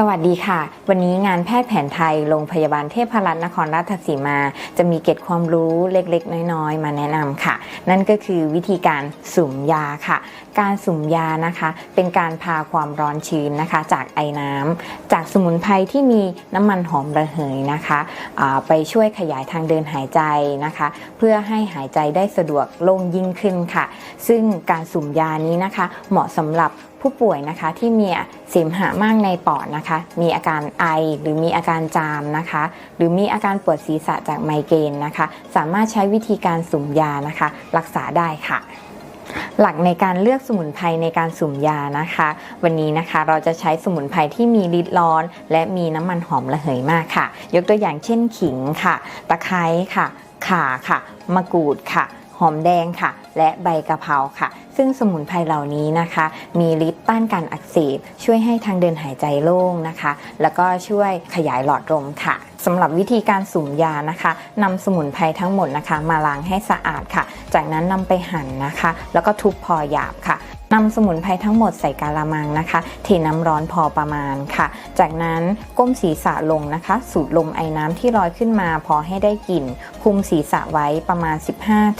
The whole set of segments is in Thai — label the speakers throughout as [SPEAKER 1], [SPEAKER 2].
[SPEAKER 1] สวัสดีค่ะ วันนี้งานแพทย์แผนไทยโรงพยาบาลเทพรัตน์นครราชสีมา จะมีเก็ดความรู้เล็กๆ น้อยๆ มาแนะนำค่ะ นั่นก็คือวิธีการสุ่มยาค่ะ การสุ่มยานะคะ เป็นการพาความร้อนชื้นนะคะ จากไอน้ำจากสมุนไพรที่มีน้ำมันหอมระเหยนะคะไปช่วยขยายทางเดินหายใจนะคะ เพื่อให้หายใจได้สะดวกโล่งยิ่งขึ้นค่ะ ซึ่งการสุ่มยานี้นะคะ เหมาะสำหรับผู้ป่วยนะคะที่มีเสมหะมากในปอดนะคะ มีอาการไอหรือมีอาการจามนะคะ หรือมีอาการปวดศีรษะจากไมเกรนนะคะ สามารถใช้วิธีการสุ่มยานะคะ รักษาได้ค่ะหลักในการเลือกสมุนไพรในการสุ่มยานะคะ วันนี้นะคะเราจะใช้สมุนไพรที่มีฤทธิ์ร้อน และมีน้ำมันหอมระเหยมากค่ะ ยกตัวอย่างเช่นขิงค่ะ ตะไคร้ค่ะ ข่าค่ะ มะกรูดค่ะ หอมแดงค่ะและใบกะเพราค่ะ ซึ่งสมุนไพรเหล่านี้นะคะ มีฤทธิ์ต้านการอักเสบช่วยให้ทางเดินหายใจโล่งนะคะ แล้วก็ช่วยขยายหลอดลมค่ะสำหรับวิธีการสุ่มยานะคะนำสมุนไพรทั้งหมดนะคะ มาล้างให้สะอาดค่ะ จากนั้นนำไปหั่นนะคะ แล้วก็ทุบพอหยาบค่ะนำสมุนไพรทั้งหมดใส่กาละมังนะคะเทน้ำร้อนพอประมาณค่ะ จากนั้นก้มศีรษะลงนะคะ สูดลมไอน้ำที่ลอยขึ้นมาพอให้ได้กลิ่น คุมศีรษะไว้ประมาณ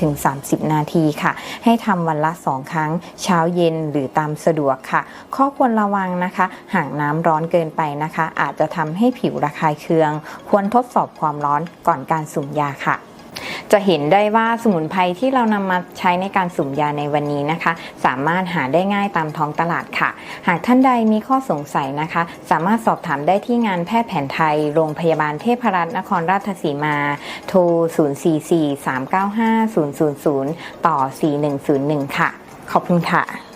[SPEAKER 1] 15-30 นาทีค่ะ ให้ทำวันละ 2 ครั้ง เช้าเย็นหรือตามสะดวกค่ะ ข้อควรระวังนะคะ หากน้ำร้อนเกินไปนะคะ อาจจะทำให้ผิวระคายเคือง ควรทดสอบความร้อนก่อนการสุ่มยาค่ะ จะเห็นได้ว่าสมุนไพรที่เรานำมาใช้ในการสุ่มยาในวันนี้นะคะ สามารถหาได้ง่ายตามท้องตลาดค่ะ หากท่านใดมีข้อสงสัยนะคะ สามารถสอบถามได้ที่งานแพทย์แผนไทย โรงพยาบาลเทพรัตน์นครราชสีมา โทร 044 395 000 ต่อ 4101 ค่ะ ขอบคุณค่ะ